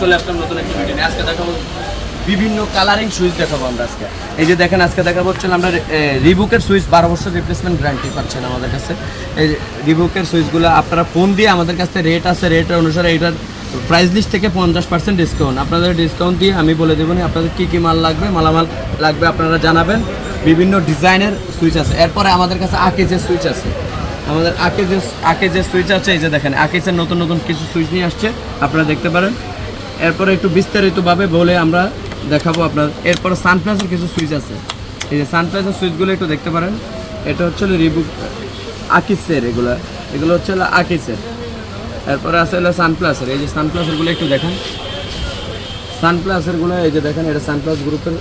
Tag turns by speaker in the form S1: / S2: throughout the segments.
S1: চলে আসলাম নতুন একটা ভিডিও আজকে দেখাবো বিভিন্ন কালারিং সুইচ দেখাবো আমরা আজকে। এই যে দেখেন, আজকে দেখাবো হচ্ছে আমরা রিবুকের সুইচ বারো বছর রিপ্লেসমেন্ট গ্যারান্টি পাচ্ছেন আমাদের কাছে। এই রিবুকের সুইচগুলো আপনারা ফোন দিয়ে আমাদের কাছে রেট আছে রেট অনুসারে এটার প্রাইস লিস্ট থেকে পঞ্চাশ পার্সেন্ট ডিসকাউন্ট আপনাদের ডিসকাউন্ট দিয়ে আমি বলে দেবো আপনাদের কী কী মাল লাগবে, মালামাল লাগবে আপনারা জানাবেন। বিভিন্ন ডিজাইনের সুইচ আছে। এরপরে আমাদের কাছে আকেজের সুইচ আছে। আমাদের আকেজের আকেজের সুইচ আছে, এই যে দেখেন আকেজের নতুন নতুন কিছু সুইচ নিয়ে আসছে, আপনারা দেখতে পারেন। এরপরে একটু বিস্তারিতভাবে বলে আমরা দেখাবো আপনার এরপরে সানপ্লাসের কিছু সুইচ আছে। এই যে সানপ্লাসের সুইচগুলো একটু দেখতে পারেন। এটা হচ্ছে রিবুক আকিসের এগুলো। এগুলো হচ্ছে আকিসের এরপরে আছে হলো সানপ্লাসের এই যে সানপ্লাসেরগুলো একটু দেখেন। সানপ্লাসেরগুলো এই যে দেখেন, এটা সানপ্লাস গ্রুপের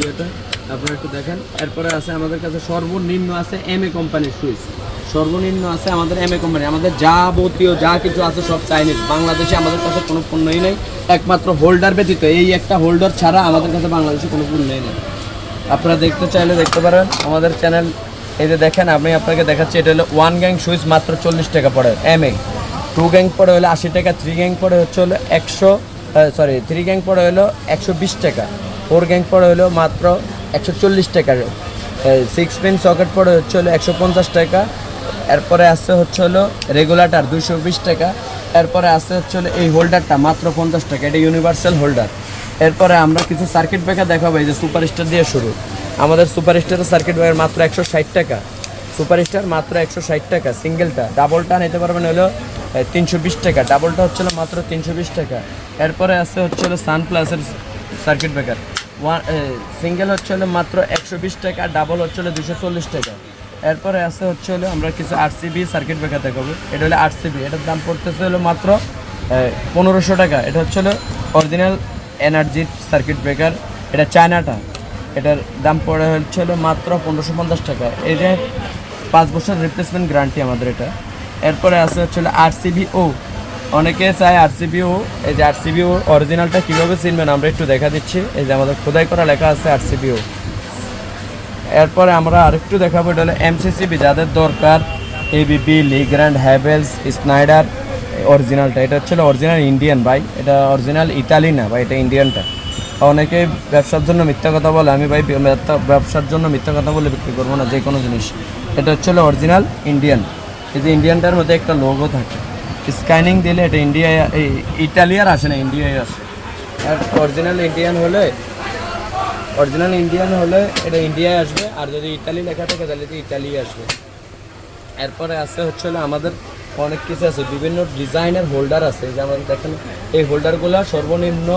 S1: ইয়েটা। আপনারা একটু দেখেন। এরপরে আছে আমাদের কাছে সর্বনিম্ন আছে এম এ কোম্পানির সুইচ সর্বনিম্ন আছে আমাদের এম এ কোম্পানি আমাদের যাবতীয় যা কিছু আছে সব চাইনিজ বাংলাদেশে আমাদের কাছে কোনো পণ্যই নেই। একমাত্র হোল্ডার ব্যতীত, এই একটা হোল্ডার ছাড়া আমাদের কাছে বাংলাদেশে কোনো পণ্যই নেই। না আপনারা দেখতে চাইলে দেখতে পারেন, আমাদের চ্যানেল এই যে দেখেন, আমি আপনাকে দেখাচ্ছি, এটা হলো ওয়ান গ্যাং সুইচ মাত্র চল্লিশ টাকা পড়ে এম এ টু গ্যাং পড়ে হলো আশি টাকা থ্রি গ্যাং পড়ে হচ্ছে হলো একশো সরি থ্রি গ্যাং পড়ে হলো একশো বিশ টাকা ফোর গ্যাং পড়ে হলো মাত্র একশো চল্লিশ টাকা সিক্স পিন সকেট পড়ে হচ্ছে হলো একশো পঞ্চাশ টাকা, এরপরে আসছে হচ্ছে হলো রেগুলেটার দুশো বিশ টাকা এরপরে আসছে হচ্ছে এই হোল্ডারটা মাত্র পঞ্চাশ টাকা, এটা ইউনিভার্সাল হোল্ডার এরপরে আমরা কিছু সার্কিট ব্রেকার দেখাবো, এই যে সুপার স্টার দিয়ে শুরু। আমাদের সুপার স্টারের সার্কিট ব্রেকার মাত্র একশো ষাট টাকা। সুপার স্টার মাত্র একশো ষাট টাকা সিঙ্গেলটা ডাবলটা নিতে পারবেন হলো তিনশো বিশ টাকা। ডাবলটা হচ্ছিল মাত্র তিনশো বিশ টাকা। এরপরে আছে হচ্ছে হলো সান প্লাসের সার্কিট ব্রেকার ওয়ান সিঙ্গেল হচ্ছে মাত্র একশো বিশ টাকা ডাবল হচ্ছে দুশো চল্লিশ টাকা। এরপরে আছে হচ্ছে হলো আমরা কিছু আরসিবি সার্কিট ব্রেকার দেখাবো। এটা হলো আরসিবি এটার দাম পড়তেছে হলো মাত্র পনেরোশো টাকা। এটা হচ্ছে হলো অরিজিনাল এনার্জি সার্কিট ব্রেকার এটা চায়নাটা। এটার দাম পড়ে হচ্ছে হলো মাত্র পনেরোশো পঞ্চাশ টাকা। এই যে পাঁচ বছর রিপ্লেসমেন্ট গ্যারান্টি আমাদের এটা। এরপরে আছে হচ্ছে হলো আরসিবি ও অনেকে চায় আরসিবি ও এই যে আরসিবি ও অরিজিনালটা কীভাবে চিনবেন আমরা একটু দেখা দিচ্ছি। এই যে আমাদের খোদাই করা লেখা আছে আরসিবি ও এরপরে আমরা আরেকটু দেখাবো, এটা হলো এমসিসিবি যাদের দরকার এবিপি লিগ্র্যান্ড হ্যাভেলস স্নাইডার অরিজিনালটা এটা হচ্ছে অরিজিনাল ইন্ডিয়ান ভাই। এটা অরিজিনাল ইতালি না ভাই, এটা ইন্ডিয়ানটা অনেকে ব্যবসার জন্য মিথ্যা কথা বলে, আমি ভাই ব্যবসার জন্য মিথ্যা কথা বলে বিক্রি করব না যে কোনো জিনিস। এটা হচ্ছে অরিজিনাল ইন্ডিয়ান এই যে ইন্ডিয়ানটার মধ্যে একটা লোগো থাকে। স্ক্যানিং দিলে এটা ইন্ডিয়ায় ইটালিয়ার আসে না ইন্ডিয়ায় আসে। অরিজিনাল ইন্ডিয়ান হলে অরিজিনাল ইন্ডিয়ান হলে এটা ইন্ডিয়ায় আসবে, আর যদি ইতালি লেখা থাকে তাহলে তো ইতালি আসবে। এরপরে আছে হচ্ছে হলো আমাদের অনেক কিছু আছে, বিভিন্ন ডিজাইনের হোল্ডার আছে, যেমন দেখেন এই হোল্ডারগুলো সর্বনিম্ন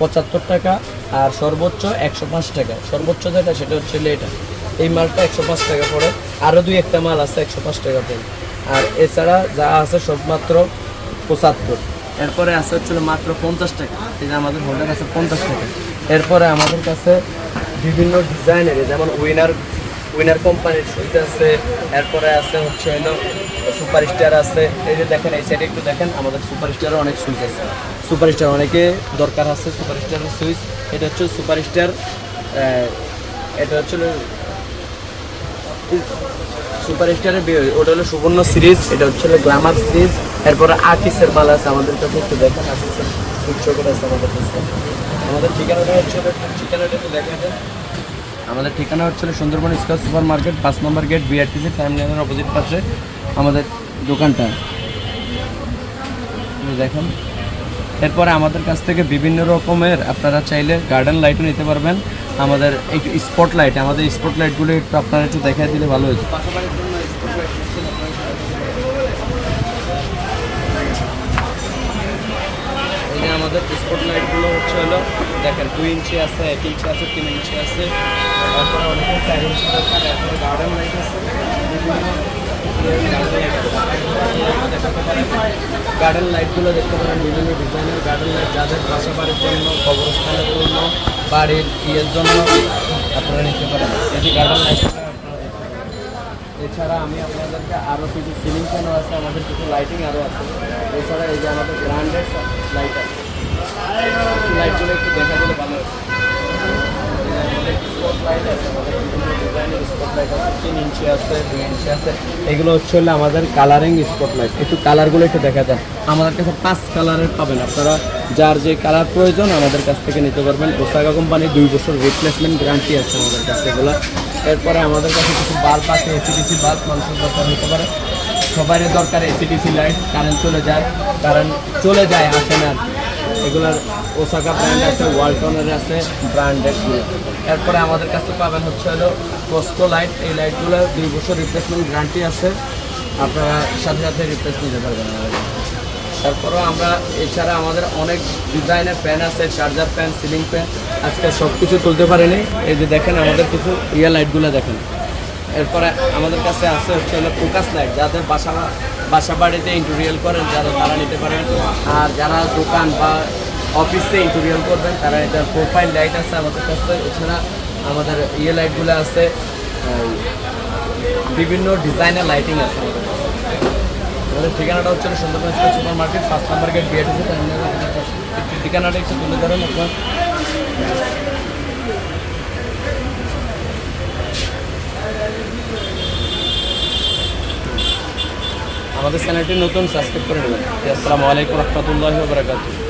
S1: পঁচাত্তর টাকা আর সর্বোচ্চ একশো পাঁচ টাকা। সর্বোচ্চ যেটা সেটা হচ্ছে এটা। এই মালটা একশো পাঁচ টাকা পড়ে আরও দুই একটা মাল আছে একশো পাঁচ টাকা পড়ে। আর এছাড়া যা আছে সব মাত্র পঁচাত্তর। এরপরে আছে হচ্ছিল মাত্র পঞ্চাশ টাকা। এই যে আমাদের হোল্ডার আছে পঞ্চাশ টাকা। এরপরে আমাদের কাছে বিভিন্ন ডিজাইনের যেমন উইনার উইনার কোম্পানির সুইচ আছে, এরপরে আছে হচ্ছে হলো সুপার স্টার আছে। এই যে দেখেন, এই সাইডে একটু দেখেন, আমাদের সুপার স্টারের অনেক সুইচ আছে। সুপার স্টার অনেকে দরকার আছে সুপার স্টারের সুইচ এটা হচ্ছে সুপার স্টার এটা হচ্ছে সুপার স্টারের ওটা হলো সুবর্ণ সিরিজ এটা হচ্ছে গ্লামার সিরিজ এরপরে আর্টিসের মাল আছে আমাদের কাছে, একটু দেখেন আর্টিসের করে আছে আমাদের কাছে। আমাদের ঠিকানাটা হচ্ছে ঠিকানাটা একটু দেখেন তো। আমাদের ঠিকানা হচ্ছে সুন্দরবন স্কোয়ার সুপার মার্কেট পাঁচ নম্বর গেট বিআরটিসি টাইম লাইনের অপোজিট পাশে আমাদের দোকানটা। এই দেখেন এরপরে আমাদের কাছ থেকে বিভিন্ন রকমের আপনারা চাইলে গার্ডেন লাইটও নিতে পারবেন। আমাদের একটু স্পট লাইট আমাদের স্পট লাইটগুলো একটু আপনারা একটু দেখাই দিলে ভালো হতো। আমাদের স্পট লাইটগুলো হচ্ছে হলো, দেখেন দুই ইঞ্চি আছে, এক ইঞ্চি আছে, তিন ইঞ্চি আছে। এরপরে গার্ডেন লাইট আছে। গার্ডেন লাইটগুলো দেখতে পারেন, বিভিন্ন ডিজাইনের গার্ডেন লাইট যাদের বাসা বাড়ির জন্য, কবরস্থানের জন্য, বাড়ির ইয়ের জন্য আপনারা নিতে পারেন। যে গার্ডেন আপনারা এছাড়া আমি আপনাদেরকে আরও কিছু সিলিং ফ্যানও আছে, আমাদের কিছু লাইটিং আরও আছে। এছাড়া এই যে আমাদের ব্র্যান্ডেড লাইট আছে। এগুলো হচ্ছে হলো আমাদের কালারিং স্পটলাইট একটু কালারগুলো একটু দেখা যায় আমাদের কাছে পাঁচ কালারের পাবেন আপনারা। যার যে কালার প্রয়োজন, আমাদের কাছ থেকে নিতে পারবেন। ওসাগা কোম্পানি দুই বছর রিপ্লেসমেন্ট গ্যারান্টি আছে আমাদের কাছে এগুলো। এরপরে আমাদের কাছে কিছু বাল্ব আছে এসিডিসি বাল্ব মানুষের দরকার হতে পারে। সবারই দরকার এসিডিসি লাইট কারেন্ট চলে যায়। কারেন্ট চলে যায়, আসে না এগুলার ওসাকা ব্র্যান্ড আছে ওয়ালটনের আছে ব্র্যান্ডের এরপরে আমাদের কাছে পাবেন হচ্ছে হলো কস্কো লাইট এই লাইটগুলো দুই বছর রিপ্লেসমেন্ট গ্যারান্টি আছে। আপনারা সাথে সাথে রিপ্লেস নিতে পারবেন তারপরেও আমরা এছাড়া আমাদের অনেক ডিজাইনের ফ্যান আছে চার্জার ফ্যান সিলিং ফ্যান আজকে সব কিছু তুলতে পারিনি। এই যে দেখেন আমাদের কিছু ইয়ে লাইটগুলো দেখেন। এরপরে আমাদের কাছে আছে হচ্ছে হলো ফোকাস লাইট যাদের বাসা বাসা বাড়িতে ইন্টেরিয়াল করেন, যারা তারা নিতে পারেন আর যারা দোকান বা অফিসে ইন্টেরিয়াল করবেন, তারা এটা প্রোফাইল লাইট আছে আমাদের কাছে। এছাড়া আমাদের ইয়ে লাইটগুলো আছে বিভিন্ন ডিজাইনের লাইটিং আছে আমাদের ঠিকানাটা হচ্ছে সুন্দরবন সুপার মার্কেট পাঁচ নাম্বার গেট বিএটিসি ঠিকানাটা একটু তুলে ধরেন আপনার। আমাদের চ্যানেলটি নতুন সাবস্ক্রাইব করে নেবেন আসসালামু আলাইকুম রহমতুল্লাহ বারকাতুহ